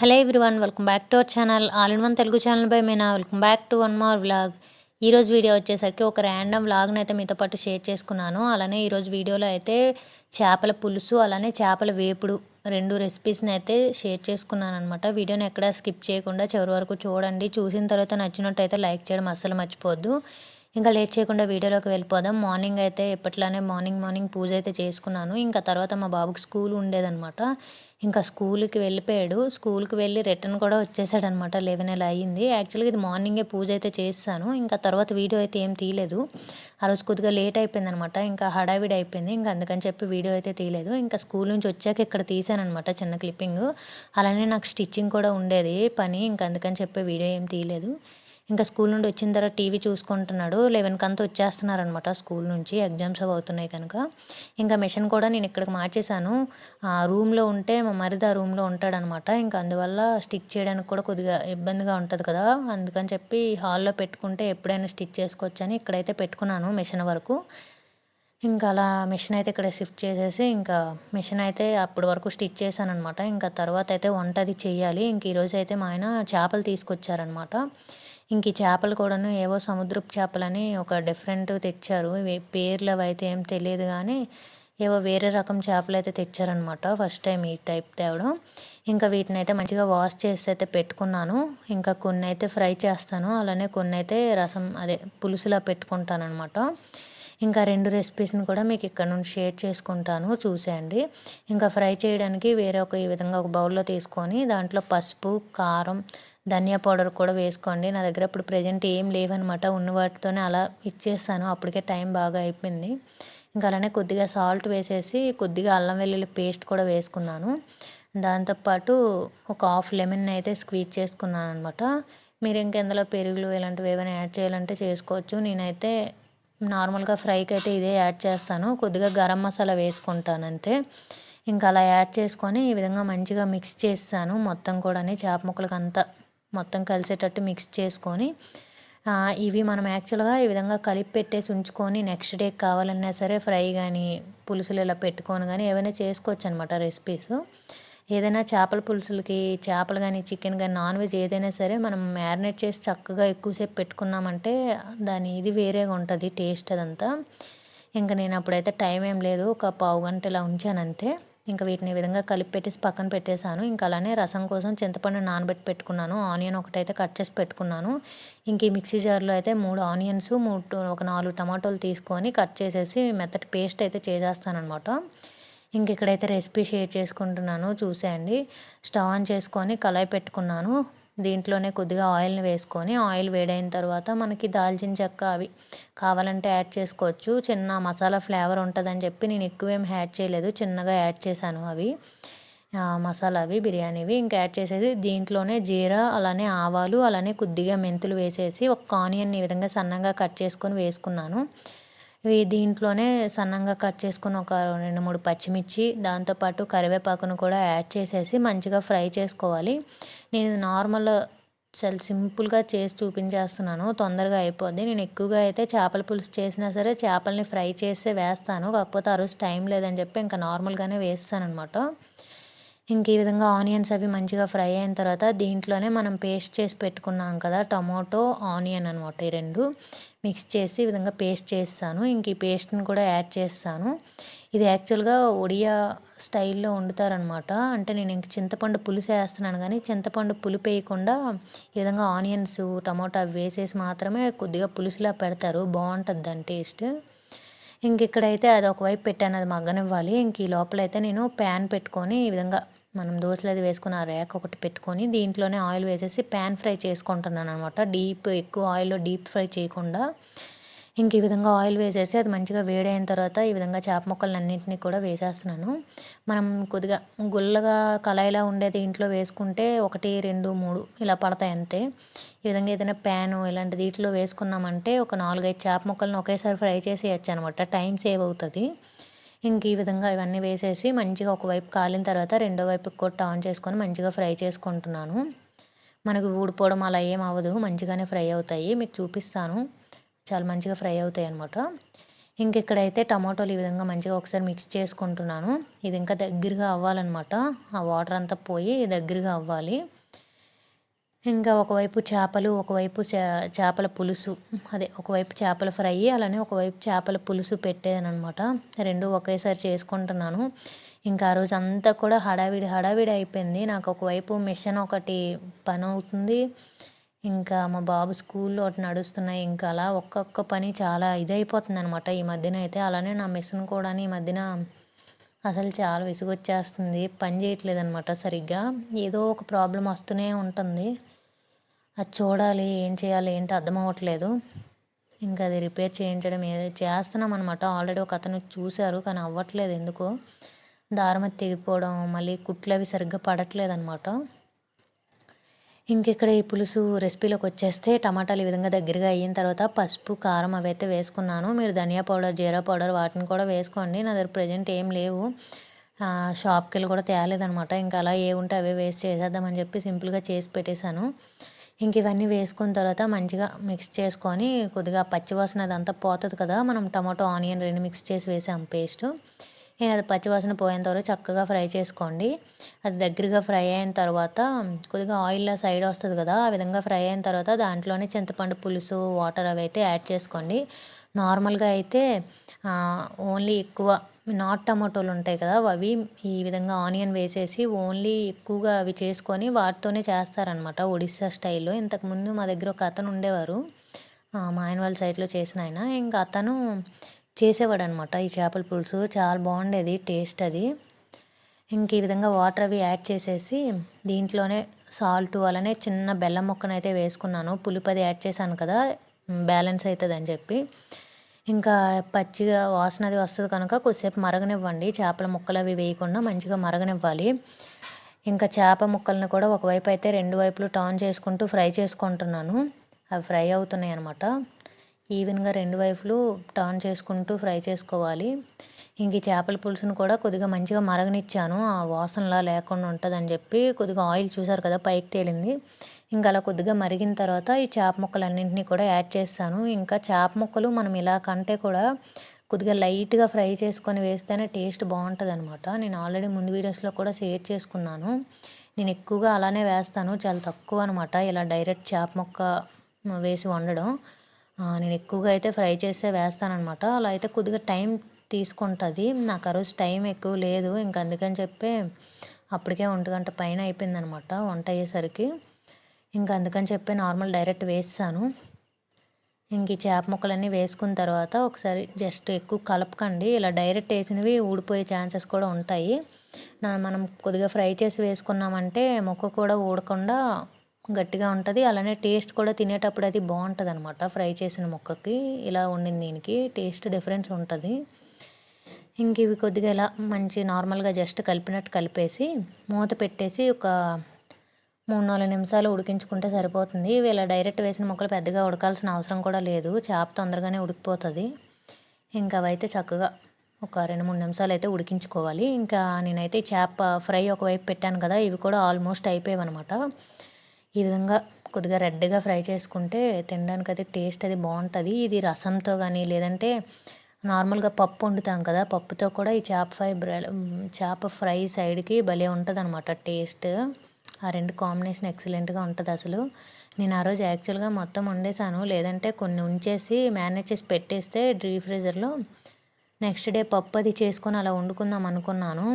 Hello everyone welcome back to our channel. All in one Telugu channel by Meena. Welcome back to one more vlog. ఈరోజు video వచ్చేసరికి ఒక random వ్లాగ్ని అయితే మీతో పాటు share చేసుకున్నాను. అలానే ఈరోజు వీడియోలో అయితే చేపల పులుసు అలానే చేపల వేపుడు రెండు రెసిపీస్ని అయితే షేర్ చేసుకున్నాను అనమాట వీడియోని ఎక్కడ స్కిప్ చేయకుండా చివరి వరకు చూడండి. చూసిన తర్వాత నచ్చినట్టయితే లైక్ చేయడం అస్సలు మర్చిపోద్దు. ఇంకా లేట్ చేయకుండా వీడియోలోకి వెళ్ళిపోదాం. మార్నింగ్ అయితే ఎప్పట్లానే మార్నింగ్ మార్నింగ్ పూజ అయితే చేసుకున్నాను. ఇంకా తర్వాత మా బాబుకి స్కూల్ ఉండేదనమాట ఇంకా స్కూల్కి వెళ్ళిపోయాడు. స్కూల్కి వెళ్ళి రిటర్న్ కూడా వచ్చేసాడనమాట. లెవెన్ ఎలా అయ్యింది. యాక్చువల్గా ఇది మార్నింగే పూజ అయితే చేస్తాను. ఇంకా తర్వాత వీడియో అయితే ఏం తీయలేదు. ఆ రోజు కొద్దిగా లేట్ అయిపోయింది అనమాట ఇంకా హడావిడి అయిపోయింది. ఇంకా అందుకని చెప్పి వీడియో అయితే తీయలేదు. ఇంకా స్కూల్ నుంచి వచ్చాక ఇక్కడ తీసాను అనమాట చిన్న క్లిప్పింగ్. అలానే నాకు స్టిచ్చింగ్ కూడా ఉండేది. పని. ఇంకా అందుకని చెప్పి వీడియో ఏం తీయలేదు. ఇంకా స్కూల్ నుండి వచ్చిన తర్వాత టీవీ చూసుకుంటున్నాడు. లెవెన్కి అంతా వచ్చేస్తున్నారనమాట స్కూల్ నుంచి. ఎగ్జామ్స్ అవి అవుతున్నాయి కనుక. ఇంకా మిషన్ కూడా నేను ఇక్కడికి మార్చేశాను. ఆ రూమ్లో ఉంటే మా మరిది ఆ రూమ్లో ఉంటాడనమాట. ఇంకా అందువల్ల స్టిచ్ చేయడానికి కూడా కొద్దిగా ఇబ్బందిగా ఉంటుంది కదా. అందుకని చెప్పి హాల్లో పెట్టుకుంటే ఎప్పుడైనా స్టిచ్ చేసుకోవచ్చు అని ఇక్కడైతే పెట్టుకున్నాను మిషన్ వరకు. ఇంకా అలా మిషన్ అయితే ఇక్కడ షిఫ్ట్ చేసేసి ఇంకా మిషన్ అయితే అప్పటి వరకు స్టిచ్ చేశాను అనమాట ఇంకా తర్వాత అయితే వంట అది ఇంక ఈరోజు అయితే మా ఆయన చేపలు తీసుకొచ్చారనమాట. ఇంక ఈ చేపలు కూడాను ఏవో సముద్రపు చేపలని ఒక డిఫరెంట్ తెచ్చారు. పేర్లు అవి అయితే ఏం తెలియదు కానీ ఏవో వేరే రకం చేపలు అయితే తెచ్చారనమాట ఫస్ట్ టైం ఈ టైప్ తేవడం. ఇంకా వీటిని అయితే మంచిగా వాష్ చేసి అయితే పెట్టుకున్నాను. ఇంకా కొన్ని అయితే ఫ్రై చేస్తాను. అలానే కొన్ని అయితే రసం అదే పులుసులా పెట్టుకుంటాను అనమాట ఇంకా రెండు రెసిపీస్ని కూడా మీకు ఇక్కడ నుండి షేర్ చేసుకుంటాను. చూసేయండి. ఇంకా ఫ్రై చేయడానికి వేరే ఒక ఈ విధంగా ఒక బౌల్లో తీసుకొని దాంట్లో పసుపు కారం ధనియా పౌడర్ కూడా వేసుకోండి. నా దగ్గర ఇప్పుడు ప్రజెంట్ ఏం లేవనమాట ఉన్న వాటితోనే అలా ఇచ్చేస్తాను అప్పటికే టైం బాగా అయిపోయింది. ఇంకా అలానే కొద్దిగా సాల్ట్ వేసేసి కొద్దిగా అల్లం వెల్లుల్లి పేస్ట్ కూడా వేసుకున్నాను. దాంతోపాటు ఒక హాఫ్ లెమన్ అయితే స్క్వీజ్ చేసుకున్నాను అనమాట మీరు ఇంకెందులో పెరుగులు ఇలాంటివి ఏమైనా యాడ్ చేయాలంటే చేసుకోవచ్చు. నేనైతే నార్మల్గా ఫ్రైకి అయితే ఇదే యాడ్ చేస్తాను. కొద్దిగా గరం మసాలా వేసుకుంటాను అంతే. ఇంకా అలా యాడ్ చేసుకొని ఈ విధంగా మంచిగా మిక్స్ చేస్తాను. మొత్తం కూడా చేప ముక్కలకి అంతా మొత్తం కలిసేటట్టు మిక్స్ చేసుకొని ఇవి మనం యాక్చువల్గా ఈ విధంగా కలిపి పెట్టేసి ఉంచుకొని నెక్స్ట్ డే కావాలన్నా సరే ఫ్రై కానీ పులుసులు ఇలా పెట్టుకొని కానీ ఏవైనా చేసుకోవచ్చు అనమాట రెసిపీస్ ఏదైనా చేపల పులుసులకి చేపలు కానీ చికెన్ కానీ నాన్ వెజ్ ఏదైనా సరే మనం మ్యారినేట్ చేసి చక్కగా ఎక్కువసేపు పెట్టుకున్నామంటే దాని ఇది వేరేగా ఉంటుంది టేస్ట్ అదంతా. ఇంకా నేను అప్పుడైతే టైం ఏం లేదు ఒక పావు గంట ఇలా ఉంచాను అంతే ఇంకా వీటిని విధంగా కలిపి పెట్టేసి పక్కన పెట్టేశాను. ఇంకా అలానే రసం కోసం చింతపండు నానబెట్టి పెట్టుకున్నాను. ఆనియన్ ఒకటైతే కట్ చేసి పెట్టుకున్నాను. ఇంక ఈ మిక్సీ జార్లో అయితే మూడు ఆనియన్స్ మూడు ఒక నాలుగు టమాటోలు తీసుకొని కట్ చేసేసి మెత్తటి పేస్ట్ అయితే చేసేస్తానమాట ఇంక ఇక్కడైతే రెసిపీ షేర్ చేసుకుంటున్నాను. చూసేయండి. స్టవ్ ఆన్ చేసుకొని కళాయి పెట్టుకున్నాను. దీంట్లోనే కొద్దిగా ఆయిల్ని వేసుకొని ఆయిల్ వేడైన తర్వాత మనకి దాల్చిన చెక్క అవి కావాలంటే యాడ్ చేసుకోవచ్చు. చిన్న మసాలా ఫ్లేవర్ ఉంటుందని చెప్పి నేను ఎక్కువేం యాడ్ చేయలేదు. చిన్నగా యాడ్ చేశాను అవి. మసాలా అవి బిర్యానీవి ఇంకా యాడ్ చేసేది దీంట్లోనే జీరా అలానే ఆవాలు అలానే కొద్దిగా మెంతులు వేసేసి ఒక ఆనియన్ ఈ విధంగా సన్నగా కట్ చేసుకొని వేసుకున్నాను. ఇవి దీంట్లోనే సన్నంగా కట్ చేసుకుని ఒక రెండు మూడు పచ్చిమిర్చి దాంతోపాటు కరివేపాకును కూడా యాడ్ చేసేసి మంచిగా ఫ్రై చేసుకోవాలి. నేను నార్మల్ చాలా సింపుల్గా చేసి చూపించేస్తున్నాను. తొందరగా అయిపోద్ది. నేను ఎక్కువగా అయితే చేపల పులుసు చేసినా సరే చేపల్ని ఫ్రై చేసే వేస్తాను. కాకపోతే ఆ రోజు టైం లేదని చెప్పి ఇంకా నార్మల్గానే వేస్తాను అనమాట ఇంక ఈ విధంగా ఆనియన్స్ అవి మంచిగా ఫ్రై అయిన తర్వాత దీంట్లోనే మనం పేస్ట్ చేసి పెట్టుకున్నాం కదా టమాటో ఆనియన్ అనమాట ఈ రెండు. మిక్స్ చేసి ఈ విధంగా పేస్ట్ చేస్తాను. ఇంక ఈ పేస్ట్ని కూడా యాడ్ చేస్తాను. ఇది యాక్చువల్గా ఒడియా స్టైల్లో వండుతారనమాట అంటే నేను ఇంక చింతపండు పులుసు వేస్తున్నాను కానీ చింతపండు పులుపు వేయకుండా ఈ విధంగా ఆనియన్స్ టమాటా వేసేసి మాత్రమే కొద్దిగా పులుసులా పెడతారు. బాగుంటుంది దాని టేస్ట్. ఇంక ఇక్కడైతే అది ఒకవైపు పెట్టాను. అది మగ్గనివ్వాలి. ఇంక ఈ లోపలైతే నేను ప్యాన్ పెట్టుకొని ఈ విధంగా మనం దోశలు అది వేసుకున్న ర్యాక్ ఒకటి పెట్టుకొని దీంట్లోనే ఆయిల్ వేసేసి ప్యాన్ ఫ్రై చేసుకుంటున్నాను అనమాట డీప్ ఎక్కువ ఆయిల్లో డీప్ ఫ్రై చేయకుండా ఇంక ఈ విధంగా ఆయిల్ వేసేసి అది మంచిగా వేడైన తర్వాత ఈ విధంగా చేప ముక్కలన్నింటినీ కూడా వేసేస్తున్నాను. మనం కొద్దిగా గుల్లగా కళాయిలా ఉండేది ఇంట్లో వేసుకుంటే ఒకటి రెండు మూడు ఇలా పడతాయి అంతే. ఈ విధంగా ఏదైనా ప్యాను ఇలాంటి దీంట్లో వేసుకున్నామంటే ఒక నాలుగైదు చేప ముక్కలను ఒకేసారి ఫ్రై చేసి అనమాట టైం సేవ్ అవుతుంది. ఇంక ఈ విధంగా ఇవన్నీ వేసేసి మంచిగా ఒకవైపు కాలిన తర్వాత రెండో వైపు కొట్ట ఆన్ చేసుకొని మంచిగా ఫ్రై చేసుకుంటున్నాను. మనకు ఊడిపోవడం అలా ఏం అవ్వదు మంచిగానే ఫ్రై అవుతాయి. మీకు చూపిస్తాను. చాలా మంచిగా ఫ్రై అవుతాయి అనమాట ఇంక ఇక్కడైతే టమాటోలు ఈ విధంగా మంచిగా ఒకసారి మిక్స్ చేసుకుంటున్నాను. ఇది ఇంకా దగ్గరగా అవ్వాలన్నమాట. ఆ వాటర్ అంతా పోయి దగ్గరగా అవ్వాలి. ఇంకా ఒకవైపు చేపలు ఒకవైపు చేపల పులుసు. అదే ఒకవైపు చేపల ఫ్రై అలానే ఒకవైపు చేపల పులుసు పెట్టేదనమాట. రెండు ఒకేసారి చేసుకుంటున్నాను. ఇంకా ఆ రోజు అంతా కూడా హడావిడి హడావిడి అయిపోయింది. నాకు ఒకవైపు మిషన్ ఒకటి పని అవుతుంది ఇంకా మా బాబు స్కూల్లో ఒకటి నడుస్తున్నాయి. ఇంకా అలా ఒక్కొక్క పని చాలా ఇదైపోతుంది అనమాట ఈ మధ్యన అయితే అలానే నా మిషన్ కూడా ఈ మధ్యన అసలు చాలా విసుగొచ్చేస్తుంది. పని చేయట్లేదు అనమాట సరిగ్గా. ఏదో ఒక ప్రాబ్లం వస్తూనే ఉంటుంది. అది చూడాలి ఏం చేయాలి ఏంటి అర్థం అవ్వట్లేదు. ఇంకా అది రిపేర్ చేయించడం ఏదో చేస్తున్నాం అనమాట ఆల్రెడీ ఒక అతను చూశారు కానీ అవ్వట్లేదు ఎందుకో. దారం తెగిపోవడం మళ్ళీ కుట్లు అవి సరిగ్గా పడట్లేదు అనమాట ఇంకెక్కడ ఈ పులుసు రెసిపీలోకి వచ్చేస్తే టమాటాలు ఈ విధంగా దగ్గరగా అయిన తర్వాత పసుపు కారం అవి అయితే వేసుకున్నాను. మీరు ధనియా పౌడర్ జీరా పౌడర్ వాటిని కూడా వేసుకోండి. నా దగ్గర ప్రజెంట్ ఏం లేవు. షాప్కి వెళ్ళి కూడా తేలేదనమాట ఇంకా అలా ఏ ఉంటే అవే వేస్ట్ చేసేద్దామని చెప్పి సింపుల్గా చేసి పెట్టేశాను. ఇంక ఇవన్నీ వేసుకున్న తర్వాత మంచిగా మిక్స్ చేసుకొని కొద్దిగా పచ్చివాసన అదంతా పోతుంది కదా మనం టమాటో ఆనియన్ రెండు మిక్స్ చేసి వేసాం పేస్ట్ అది పచ్చివాసన పోయేంత వరకు చక్కగా ఫ్రై చేసుకోండి. అది దగ్గరగా ఫ్రై అయిన తర్వాత కొద్దిగా ఆయిల్ సైడ్ వస్తుంది కదా ఆ విధంగా ఫ్రై అయిన తర్వాత దాంట్లోనే చింతపండు పులుసు వాటర్ అవి అయితే యాడ్ చేసుకోండి. నార్మల్గా అయితే ఓన్లీ ఎక్కువ నాట్ టమాటోలు ఉంటాయి కదా అవి ఈ విధంగా ఆనియన్ వేసేసి ఓన్లీ ఎక్కువగా అవి చేసుకొని వాటితోనే చేస్తారనమాట ఒడిస్సా స్టైల్లో. ఇంతకుముందు మా దగ్గర ఒక అతను ఉండేవారు. మా ఆయన వాళ్ళ సైట్లో చేసిన ఆయన. ఇంకా అతను చేసేవాడు అనమాట ఈ చేపల పులుసు చాలా బాగుండేది టేస్ట్ అది. ఇంక ఈ విధంగా వాటర్ అవి యాడ్ చేసేసి దీంట్లోనే సాల్ట్ అలానే చిన్న బెల్లం ముక్కనైతే వేసుకున్నాను. పులిపది యాడ్ చేశాను కదా బ్యాలెన్స్ అవుతుంది అని చెప్పి. ఇంకా పచ్చిగా వాసన అది వస్తుంది కనుక కొద్దిసేపు మరగనివ్వండి. చేపల ముక్కలు అవి వేయకుండా మంచిగా మరగనివ్వాలి. ఇంకా చేప ముక్కల్ని కూడా ఒకవైపు అయితే రెండు వైపులు టర్న్ చేసుకుంటూ ఫ్రై చేసుకుంటున్నాను. అవి ఫ్రై అవుతున్నాయి అనమాట ఈవెన్గా రెండు వైపులు టర్న్ చేసుకుంటూ ఫ్రై చేసుకోవాలి. ఇంక ఈ చేపల పులుసును కూడా కొద్దిగా మంచిగా మరగనిచ్చాను. ఆ వాసనలా లేకుండా ఉంటుందని చెప్పి కొద్దిగా ఆయిల్ చూసారు కదా పైకి తేలింది. ఇంకా అలా కొద్దిగా మరిగిన తర్వాత ఈ చేప ముక్కలన్నింటినీ కూడా యాడ్ చేస్తాను. ఇంకా చేప ముక్కలు మనం ఇలా కంటే కూడా కొద్దిగా లైట్గా ఫ్రై చేసుకొని వేస్తేనే టేస్ట్ బాగుంటుంది అనమాట నేను ఆల్రెడీ ముందు వీడియోస్లో కూడా షేర్ చేసుకున్నాను. నేను ఎక్కువగా అలానే వేస్తాను. చాలా తక్కువ అనమాట ఇలా డైరెక్ట్ చేప ముక్క వేసి వండడం. నేను ఎక్కువగా అయితే ఫ్రై చేసే వేస్తానమాట అలా అయితే కొద్దిగా టైం తీసుకుంటుంది. నాకు ఆ రోజు టైం ఎక్కువ లేదు. ఇంకా అందుకని చెప్పి అప్పటికే ఒంటి గంట పైన అయిపోయిందనమాట వంట అయ్యేసరికి. ఇంకా అందుకని చెప్పి నార్మల్ డైరెక్ట్ వేస్తాను. ఇంక ఈ చేప ముక్కలన్నీ వేసుకున్న తర్వాత ఒకసారి జస్ట్ ఎక్కువ కలపకండి. ఇలా డైరెక్ట్ వేసినవి ఊడిపోయే ఛాన్సెస్ కూడా ఉంటాయి. మనం కొద్దిగా ఫ్రై చేసి వేసుకున్నామంటే ముక్క కూడా ఊడకుండా గట్టిగా ఉంటుంది. అలానే టేస్ట్ కూడా తినేటప్పుడు అది బాగుంటుంది అనమాట ఫ్రై చేసిన ముక్కకి. ఇలా ఉండింది దీనికి టేస్ట్ డిఫరెన్స్ ఉంటుంది. ఇంక ఇవి కొద్దిగా ఇలా మంచి నార్మల్గా జస్ట్ కలిపినట్టు కలిపేసి మూత పెట్టేసి ఒక మూడు నాలుగు నిమిషాలు ఉడికించుకుంటే సరిపోతుంది. ఇలా డైరెక్ట్ వేసిన ముక్కలు పెద్దగా ఉడకాల్సిన అవసరం కూడా లేదు. చేప తొందరగానే ఉడికిపోతుంది. ఇంకా అవైతే చక్కగా ఒక రెండు మూడు నిమిషాలు అయితే ఉడికించుకోవాలి. ఇంకా నేనైతే చేప ఫ్రై ఒకవైపు పెట్టాను కదా ఇవి కూడా ఆల్మోస్ట్ అయిపోయాయి అనమాట ఈ విధంగా కొద్దిగా రెడ్గా ఫ్రై చేసుకుంటే తినడానికి అయితే టేస్ట్ అది బాగుంటుంది. ఇది రసంతో కానీ లేదంటే నార్మల్గా పప్పు వండుతాం కదా పప్పుతో కూడా ఈ చేప ఫ్రై చేప ఫ్రై సైడ్కి భలే ఉంటుంది అనమాట టేస్ట్. ఆ రెండు కాంబినేషన్ ఎక్సలెంట్గా ఉంటుంది అసలు. నేను ఆ రోజు యాక్చువల్గా మొత్తం వండేసాను. లేదంటే కొన్ని ఉంచేసి మేనేజ్ చేసి పెట్టేస్తే డ్రీ ఫ్రీజర్లో నెక్స్ట్ డే పప్పు అది చేసుకొని అలా వండుకుందాం అనుకున్నాను.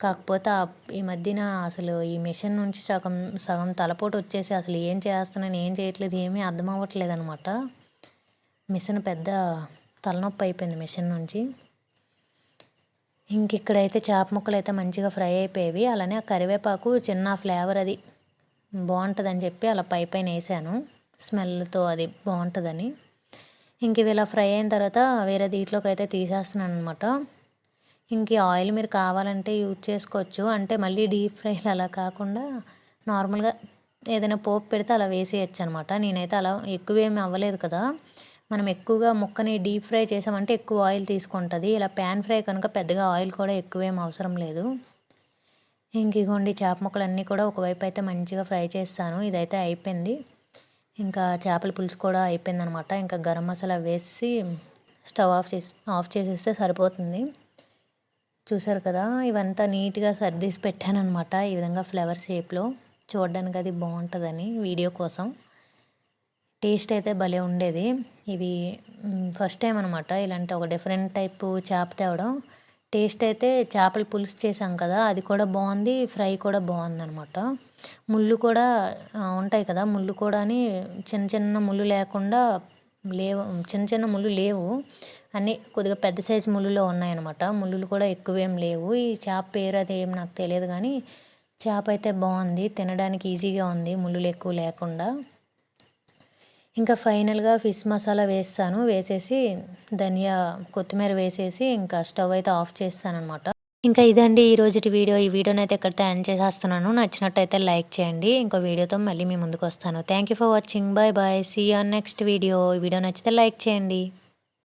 కాకపోతే ఈ మధ్యన అసలు ఈ మిషన్ నుంచి సగం సగం తలపోటు వచ్చేసి అసలు ఏం చేస్తున్నాను ఏం చేయట్లేదు ఏమీ అర్థం అవ్వట్లేదు అనమాట మిషన్ పెద్ద తలనొప్పి అయిపోయింది మిషన్ నుంచి. ఇంక ఇక్కడైతే చేప ముక్కలు అయితే మంచిగా ఫ్రై అయిపోయేవి. అలానే ఆ కరివేపాకు చిన్న ఫ్లేవర్ అది బాగుంటుందని చెప్పి అలా పై పైన వేసాను. స్మెల్తో అది బాగుంటుందని. ఇంక ఇవి ఇలా ఫ్రై అయిన తర్వాత వేరే దీంట్లోకి అయితే తీసేస్తున్నాను అనమాట ఇంక ఆయిల్ మీరు కావాలంటే యూజ్ చేసుకోవచ్చు. అంటే మళ్ళీ డీప్ ఫ్రైలు అలా కాకుండా నార్మల్గా ఏదైనా పోపు పెడితే అలా వేసేయచ్చు అనమాట నేనైతే అలా ఎక్కువ ఏమి అవ్వలేదు కదా. మనం ఎక్కువగా ముక్కని డీప్ ఫ్రై చేసామంటే ఎక్కువ ఆయిల్ తీసుకుంటుంది. ఇలా ప్యాన్ ఫ్రై కనుక పెద్దగా ఆయిల్ కూడా ఎక్కువేం అవసరం లేదు. ఇంక ఇగోండి చేప ముక్కలన్నీ కూడా ఒకవైపు అయితే మంచిగా ఫ్రై చేస్తాను. ఇదైతే అయిపోయింది. ఇంకా చేపల పులుసు కూడా అయిపోయింది అనమాట ఇంకా గరం మసాలా వేసి స్టవ్ ఆఫ్ చేసి ఆఫ్ చేసేస్తే సరిపోతుంది. చూసారు కదా ఇవంతా నీట్గా సర్దీసి పెట్టానమాట ఈ విధంగా ఫ్లవర్ షేప్లో. చూడడానికి అది బాగుంటుందని వీడియో కోసం. టేస్ట్ అయితే భలే ఉండేది. ఇవి ఫస్ట్ టైం అనమాట ఇలాంటి ఒక డిఫరెంట్ టైపు చేప తేవడం. టేస్ట్ అయితే చేపల పులుసు చేసాం కదా అది కూడా బాగుంది ఫ్రై కూడా బాగుంది అనమాట ముళ్ళు కూడా ఉంటాయి కదా ముళ్ళు కూడా చిన్న చిన్న ముళ్ళు లేకుండా లేవు చిన్న చిన్న ముళ్ళు లేవు. అన్నీ కొద్దిగా పెద్ద సైజు ముళ్ళులో ఉన్నాయన్నమాట. ముళ్ళులు కూడా ఎక్కువేం లేవు. ఈ చేప పేరు అది ఏం నాకు తెలియదు కానీ చేప అయితే బాగుంది. తినడానికి ఈజీగా ఉంది. ముళ్ళులు ఎక్కువ లేకుండా. ఇంకా ఫైనల్గా ఫిష్ మసాలా వేస్తాను. వేసేసి ధనియా కొత్తిమీర వేసేసి ఇంకా స్టవ్ అయితే ఆఫ్ చేస్తాను అనమాట ఇంకా ఇదండి ఈ రోజుటి వీడియో. ఈ వీడియోని అయితే ఇక్కడితో ఎండ్ చేసేస్తున్నాను. నచ్చినట్టయితే లైక్ చేయండి. ఇంకో వీడియోతో మళ్ళీ మీ ముందుకు వస్తాను. Thank you for watching bye bye see on next video ఈ వీడియో నచ్చితే లైక్ చేయండి.